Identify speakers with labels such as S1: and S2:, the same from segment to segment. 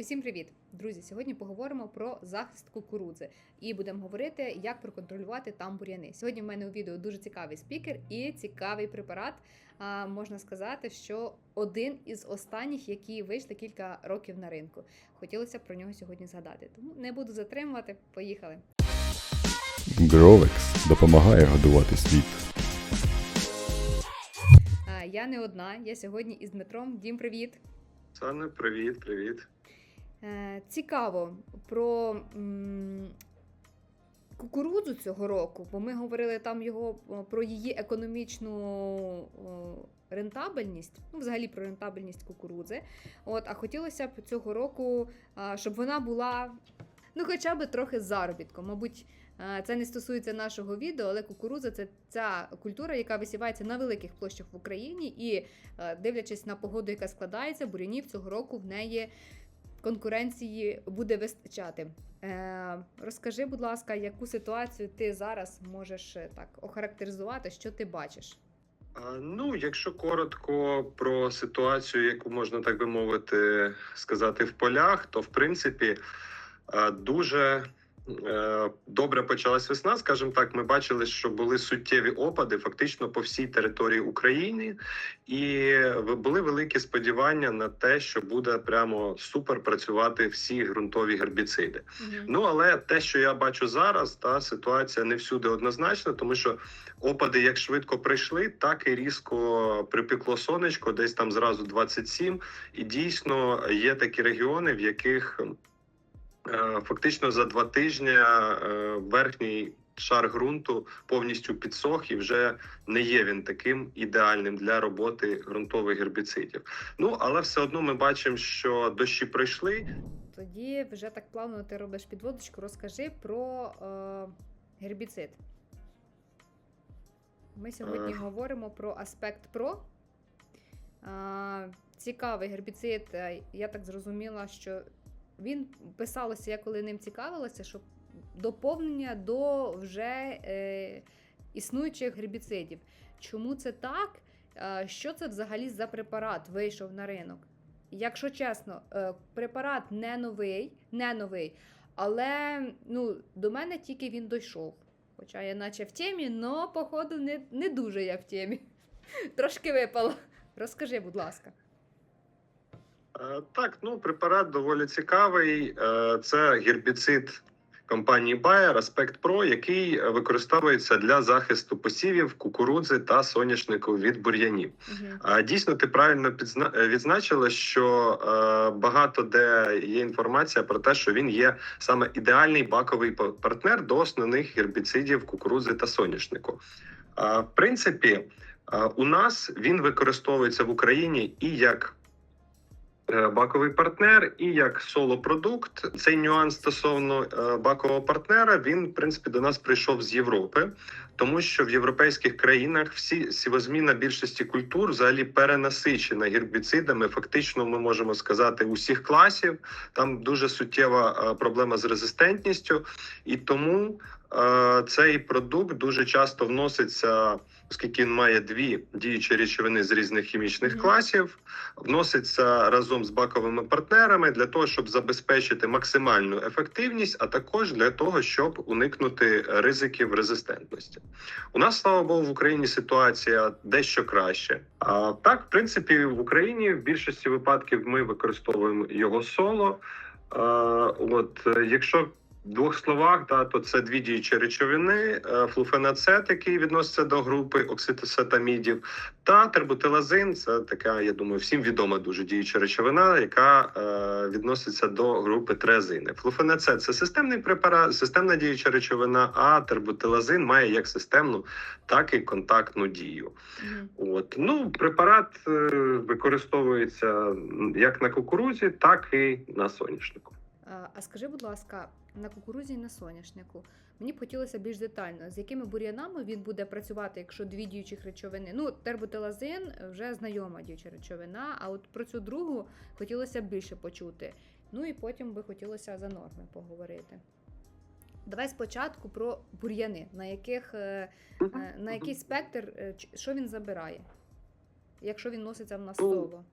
S1: Усім привіт, друзі! Сьогодні поговоримо про захист кукурудзи і будемо говорити, як проконтролювати там бур'яни. Сьогодні в мене у відео дуже цікавий спікер і цікавий препарат. А, можна сказати, що один із останніх, які вийшли кілька років на ринку. Хотілося б про нього сьогодні згадати. Тому не буду затримувати. Поїхали.
S2: Гровекс допомагає годувати світ.
S1: Я не одна. Я сьогодні із Дмитром. Дім, привіт!
S3: Сане, привіт, привіт.
S1: Е, Цікаво про кукурудзу цього року, бо ми говорили там його про її економічну рентабельність, ну, взагалі про рентабельність кукурудзи. От, а хотілося б цього року, щоб вона була ну, хоча б трохи заробітком. Мабуть, е, це не стосується нашого відео, але кукурудза це ця культура, яка висівається на великих площах в Україні, і е, дивлячись на погоду, яка складається, бурянів цього року в неї конкуренції буде вистачати. Е, розкажи, будь ласка, яку ситуацію ти зараз можеш е, так охарактеризувати, що ти бачиш?
S3: Ну, якщо коротко про ситуацію, яку можна так би мовити, сказати в полях, то в принципі дуже е, добре почалась весна. Скажімо так, ми бачили, що були суттєві опади фактично по всій території України, і були великі сподівання на те, що буде прямо супер працювати всі ґрунтові гербіциди. Ну але те, що я бачу зараз, та ситуація не всюди однозначна, тому що опади як швидко прийшли, так і різко припекло сонечко, десь там зразу 27. І дійсно є такі регіони, в яких е, фактично за два тижні е, верхній шар ґрунту повністю підсох і вже не є він таким ідеальним для роботи ґрунтових гербіцидів. Ну але все одно ми бачимо, що дощі прийшли,
S1: Тоді вже так плавно ти робиш підводочку. Розкажи про е, гербіцид. Ми сьогодні
S3: Е.
S1: говоримо про аспект Про. Е, цікавий гербіцид. Е, Я так зрозуміла, що він писалося, я коли ним цікавилася, що доповнення до вже е, існуючих гербіцидів. Чому це так? Е, Що це взагалі за препарат вийшов на ринок? Якщо чесно, е, препарат не новий, не новий, але ну, до мене тільки він дійшов. Хоча я наче в темі, але походу не, не дуже я в темі. Трошки випало. Розкажи, будь ласка.
S3: Е, Так, ну препарат доволі цікавий. Е, Це гербіцид компанії Bayer Aspect Pro, який використовується для захисту посівів, кукурудзи та соняшнику від бур'янів.
S1: Угу.
S3: Дійсно, ти правильно е, відзначила, що багато де є інформація про те, що він є саме ідеальний баковий партнер до основних гербіцидів кукурудзи та соняшнику. В принципі, у нас він використовується в Україні і як баковий партнер, і як соло-продукт. Цей нюанс стосовно е, бакового партнера він, в принципі, до нас прийшов з Європи тому що в європейських країнах всі сівозміна більшості культур взагалі перенасичена гербіцидами. Фактично, ми можемо сказати усіх класів. Там дуже суттєва е, проблема з резистентністю, і тому е, цей продукт дуже часто вноситься, оскільки він має дві діючі речовини з різних хімічних класів, вноситься разом з баковими партнерами для того, щоб забезпечити максимальну ефективність, а також для того, щоб уникнути ризиків резистентності. У нас, слава Богу, в Україні ситуація дещо краще. А так, в принципі, в Україні в більшості випадків ми використовуємо його соло. А, от е, якщо в двох словах, да, то це дві діючі речовини: е, флуфенацет, який відноситься до групи окситоцетамідів, та тербутилазин. Це така, я думаю, всім відома дуже діюча речовина, яка е, відноситься до групи триазини. Флуфенацет – це системний препарат, системна діюча речовина, а тербутилазин має як системну, так і контактну дію.
S1: Угу.
S3: От ну препарат е, використовується як на кукурузі, так і на соняшнику.
S1: А скажи, будь ласка, на кукурузі і на соняшнику мені б хотілося більш детально, з якими бур'янами він буде працювати, якщо дві діючих речовини. Ну, терботилазин вже знайома діюча речовина, а от про цю другу хотілося б більше почути. Ну і потім би хотілося за норми поговорити. Давай спочатку про бур'яни, на яких е, е, на який спектр, е, що він забирає, якщо він носиться в нас соло.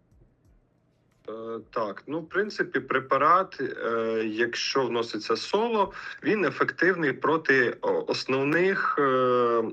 S3: Е, Так, ну в принципі, препарат, е, якщо вноситься соло, він ефективний проти основних е,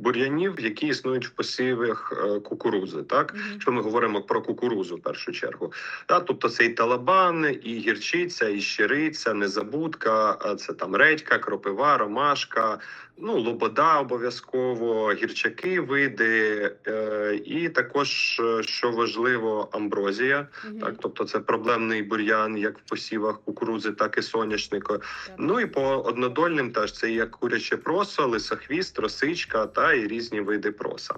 S3: бур'янів, які існують в посівах е, кукурузи. Так,
S1: Мгм.
S3: якщо ми говоримо про кукурузу в першу чергу, та тобто це і талабан, і гірчиця, і щириця, незабудка, це там редька, кропива, ромашка, ну лобода обов'язково, гірчаки, види, е, і також, е, що важливо, амброзія.
S1: Мгм.
S3: Так, тобто це проблемний бур'ян, як в посівах кукурузи, так і соняшника.
S1: Так.
S3: Ну і по однодольним теж це як куряче просо, лисохвіст, росичка та і різні види проса.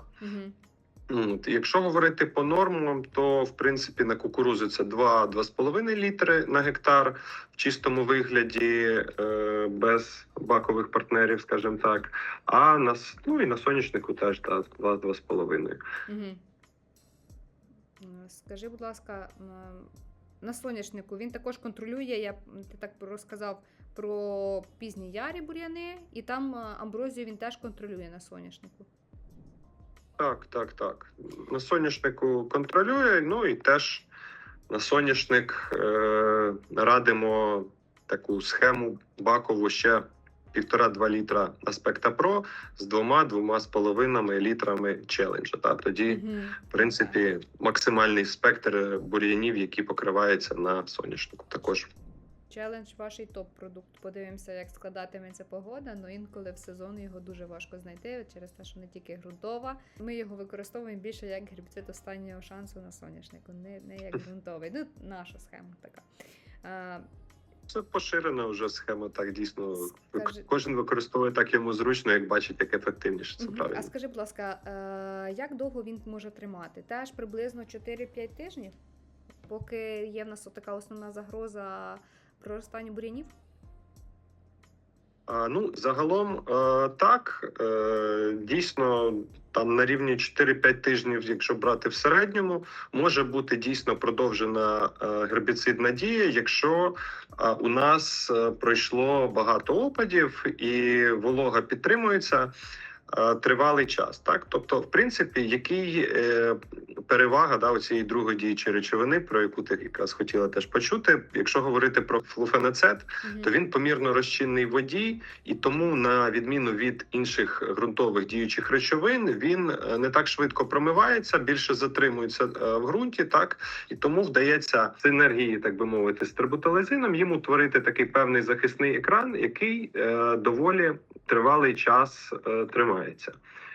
S3: Ну, От, якщо говорити по нормам, то в принципі на кукурузу це 2-2,5 літри на гектар в чистому вигляді, е, без бакових партнерів, скажімо так. А на ну і на соняшнику теж та 2-2,5.
S1: Мгм. М, Скажи, будь ласка, на соняшнику він також контролює, я ти так розказав про пізні ярі бур'яни, і там амброзію він теж контролює на соняшнику.
S3: Так, так, так. На соняшнику контролює. Ну і теж на соняшник е, радимо таку схему бакову ще півтора-два літра Аспекта Про з двома двома з половинами літрами челенджа. Та тоді,
S1: Мгм.
S3: в принципі, максимальний спектр бур'янів, які покриваються на соняшнику. Також
S1: Челендж ваш топ-продукт. Подивимося, як складатиметься погода. Ну інколи в сезон його дуже важко знайти через те, що не тільки ґрунтова. Ми його використовуємо більше як гербіцид останнього шансу на соняшнику, не, не як ґрунтовий. Ну, наша схема така. А,
S3: це поширена вже схема. Так дійсно
S1: Скажи-
S3: кожен використовує так йому зручно, як бачить, як ефективніше. Це правильно.
S1: А скажи, будь ласка, е, як довго він може тримати? Теж приблизно 4-5 тижнів, поки є в нас така основна загроза проростання бур'янів?
S3: А, ну, загалом, е, так, е, дійсно, там на рівні 4-5 тижнів, якщо брати в середньому, може бути дійсно продовжена е, гербіцидна дія, якщо е, у нас е, пройшло багато опадів і волога підтримується. Е, Тривалий час, так тобто, в принципі, який е, перевага да, цієї другої діючої речовини, про яку ти якраз хотіла теж почути. Якщо говорити про флуфенацет,
S1: Мгм.
S3: то він помірно розчинний в воді, і тому, на відміну від інших ґрунтових діючих речовин, він е, не так швидко промивається, більше затримується в ґрунті, так і тому вдається синергії, так би мовити, з трибуталезином йому творити такий певний захисний екран, який е, доволі тривалий час е,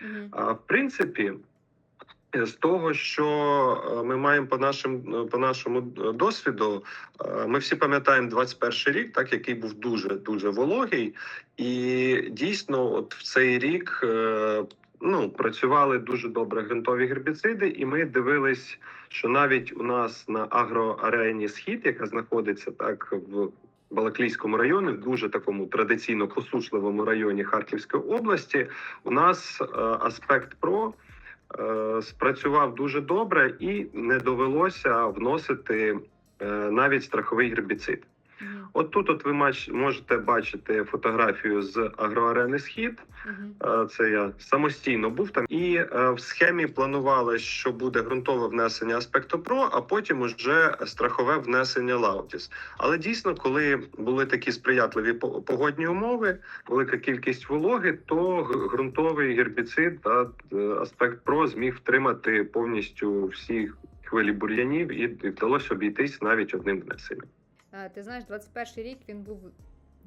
S1: Мгм.
S3: А в принципі, з того, що е, ми маємо по нашим е, по нашому досвіду, е, ми всі пам'ятаємо 21 рік, так який був дуже дуже вологий, і дійсно, от в цей рік. Ну, працювали дуже добре ґрунтові гербіциди, і ми дивились, що навіть у нас на агроарені схід, яка знаходиться так в Балаклійському районі, в дуже такому традиційно посушливому районі Харківської області, у нас е, аспект ПРО е, спрацював дуже добре і не довелося вносити е, навіть страховий гербіцид. От тут, от ви можете бачити фотографію з агроарени Схід. Е, Це я самостійно був там, і е, в схемі планували, що буде ґрунтове внесення аспекту ПРО, а потім уже страхове внесення Лаутіс. Але дійсно, коли були такі сприятливі по- погодні умови, велика кількість вологи, то ґрунтовий гербіцид та е, аспект ПРО зміг втримати повністю всі хвилі бур'янів, і вдалося обійтись навіть одним внесенням.
S1: Ти знаєш, 21 рік він був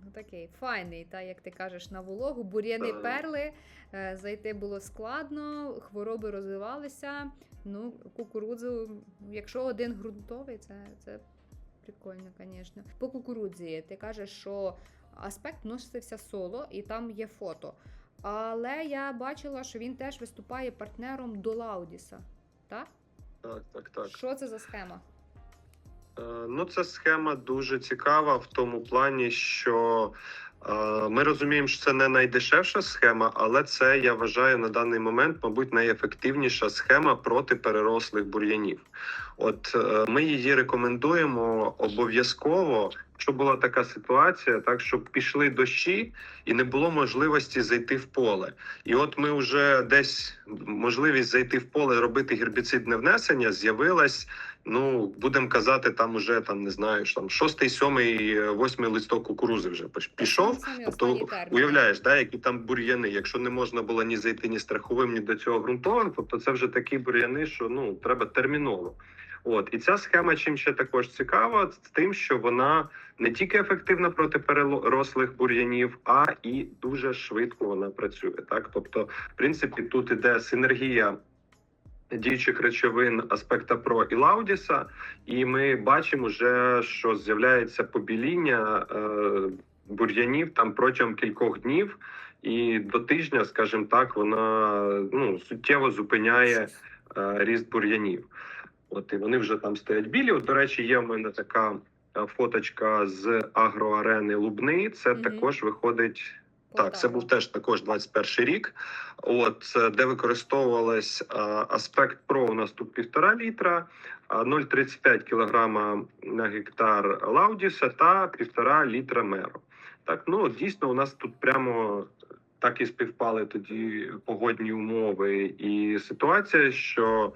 S1: ну, такий файний, та як ти кажеш, на вологу, бур'яни перли, е, зайти було складно, хвороби розвивалися. Ну, кукурудзу, якщо один ґрунтовий, це, це прикольно, звісно. По кукурудзі ти кажеш, що аспект носився соло, і там є фото. Але я бачила, що він теж виступає партнером до Лаудіса. Так?
S3: Так, так, так.
S1: Що це за схема?
S3: Е, Ну, це схема дуже цікава в тому плані, що е, ми розуміємо, що це не найдешевша схема, але це я вважаю на даний момент, мабуть, найефективніша схема проти перерослих бур'янів. От е, ми її рекомендуємо обов'язково Якщо була така ситуація, так щоб пішли дощі і не було можливості зайти в поле. І от ми вже десь можливість зайти в поле, робити гербіцидне внесення з'явилась. Ну будемо казати, там уже там не знаю, що там шостий, сьомий, восьмий листок кукурузи вже піш- пішов. Тобто уявляєш, да, які там бур'яни. Якщо не можна було ні зайти ні страховим, ні до цього ґрунтовим, тобто це вже такі бур'яни, що ну треба терміново. От і ця схема чим ще також цікава, тим, що вона не тільки ефективна проти перерослих бур'янів, а і дуже швидко вона працює. Так, тобто, в принципі, тут іде синергія діючих речовин аспекта ПРО і Лаудіса, і ми бачимо вже, що з'являється побіління е, бур'янів там протягом кількох днів, і до тижня, скажімо так, вона ну суттєво зупиняє е, ріст бур'янів. От і вони вже там стоять білі. От, до речі, є в мене така е, фоточка з агроарени Лубни. Це
S1: Мгм.
S3: також виходить. Так, це був теж також 21 рік. От е, де використовувалась е, аспект ПРО у нас тут півтора літра, а 0,35 кілограма на гектар Лаудіса та півтора літра меро. Так, ну дійсно, у нас тут прямо так і співпали тоді погодні умови і ситуація, що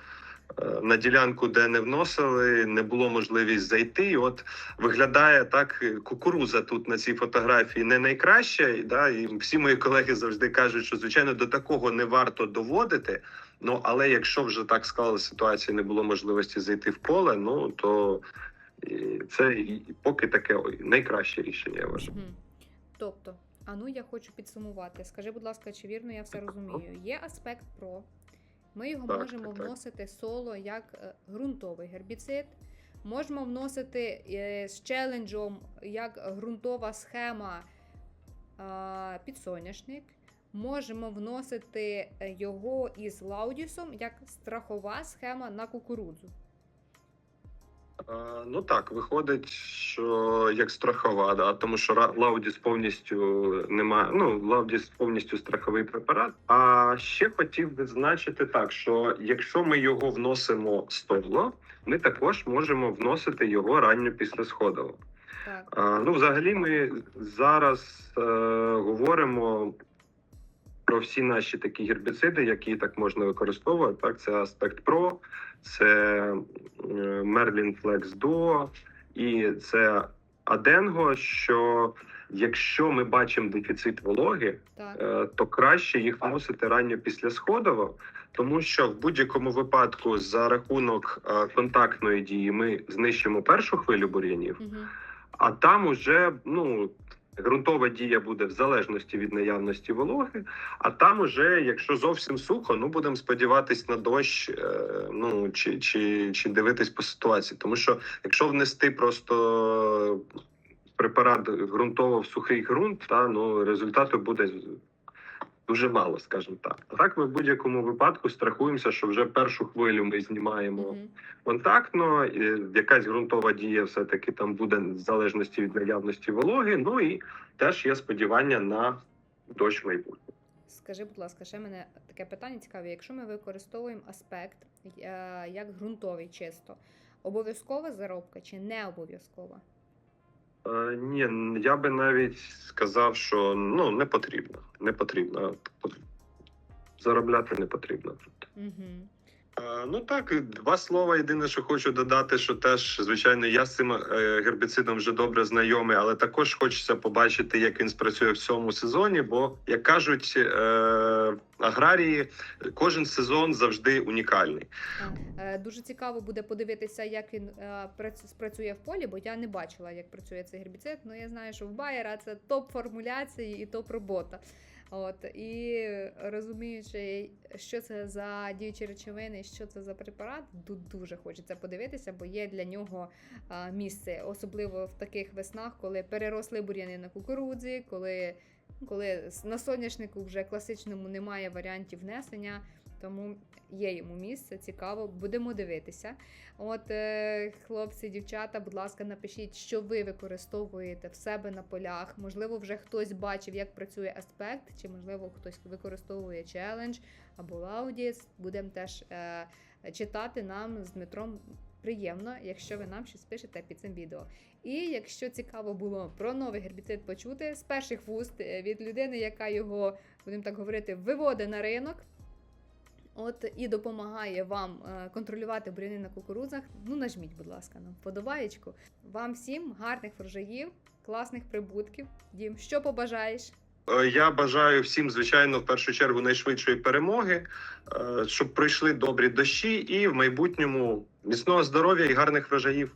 S3: на ділянку, де не вносили, не було можливість зайти. І от виглядає так е, кукуруза тут на цій фотографії не найкраща. і, Да, і всі мої колеги завжди кажуть, що звичайно до такого не варто доводити. Ну але якщо вже так склалася ситуація, не було можливості зайти в поле, ну то це і поки таке найкраще рішення. Я вважаю.
S1: Тобто, а ну я хочу підсумувати. Скажи, будь ласка, чи вірно я все розумію? Є аспект ПРО. Ми його
S3: Так,
S1: можемо
S3: так, так.
S1: вносити соло як е, ґрунтовий гербіцид. Можемо вносити е, з челенджом як ґрунтова схема підсоняшник. Можемо вносити е, його із лаудісом як страхова схема на кукурудзу.
S3: А, Ну так, виходить, що як страхова, да, тому що Лаудіс повністю немає. Ну, Лаудіс повністю страховий препарат. А ще хотів відзначити так, що якщо ми його вносимо стовло, ми також можемо вносити його ранньо післязходово.
S1: Так.
S3: А, ну, взагалі, ми зараз е, говоримо про всі наші такі гербіциди, які так можна використовувати. Так, це Аспект Pro, це Merlin Flex Duo і це Аденго. Що якщо ми бачимо дефіцит вологи,
S1: Так.
S3: е, то краще їх вносити ранньо післязходово, тому що в будь-якому випадку за рахунок е, контактної дії ми знищимо першу хвилю бур'янів.
S1: Угу.
S3: А там уже ну ґрунтова дія буде в залежності від наявності вологи. А там уже, якщо зовсім сухо, ну будемо сподіватись на дощ, е, ну чи, чи, чи дивитись по ситуації. Тому що якщо внести просто препарат ґрунтово в сухий ґрунт, та ну результату буде дуже мало, скажімо так. А так ми в будь-якому випадку страхуємося, що вже першу хвилю ми знімаємо
S1: Угу.
S3: контактно, і якась ґрунтова дія все таки там буде в залежності від наявності вологи. Ну і теж є сподівання на дощ в майбутньому.
S1: Скажи, будь ласка, ще мене таке питання цікаве. Якщо ми використовуємо аспект е, як ґрунтовий чисто, обов'язкова заробка чи не обов'язкова?
S3: Ні, я би навіть сказав, що ну не потрібно. Не потрібно. Заробляти не потрібно.
S1: Угу.
S3: Ну так, два слова. Єдине, що хочу додати, що теж, звичайно, я з цим е, гербіцидом вже добре знайомий, але також хочеться побачити, як він спрацює в цьому сезоні. Бо, як кажуть е, аграрії, кожен сезон завжди унікальний.
S1: Е, Дуже цікаво буде подивитися, як він працю- спрацює в полі, бо я не бачила, як працює цей гербіцид. Ну я знаю, що в Байера це топ формуляції і топ робота. От і розуміючи, що це за діючі речовини, що це за препарат, тут дуже хочеться подивитися, бо є для нього місце, особливо в таких веснах, коли переросли бур'яни на кукурудзі, коли, коли на соняшнику вже класичному немає варіантів внесення. Тому є йому місце, цікаво, будемо дивитися. От, е, хлопці, дівчата, будь ласка, напишіть, що ви використовуєте в себе на полях. Можливо, вже хтось бачив, як працює аспект, чи можливо хтось використовує челендж або лаудіс. Будемо теж е, читати нам з Дмитром. приємно, якщо ви нам щось пишете під цим відео. І якщо цікаво було про новий гербіцид почути з перших вуст е, від людини, яка його, будемо так говорити, виводить на ринок. От і допомагає вам е, контролювати буряни на кукурудзах. Ну нажміть, будь ласка, на вподобаєчку. Вам всім гарних врожаїв, класних прибутків. Дім, що побажаєш?
S3: Е, Я бажаю всім, звичайно, в першу чергу найшвидшої перемоги, е, щоб пройшли добрі дощі, і в майбутньому міцного здоров'я і гарних врожаїв.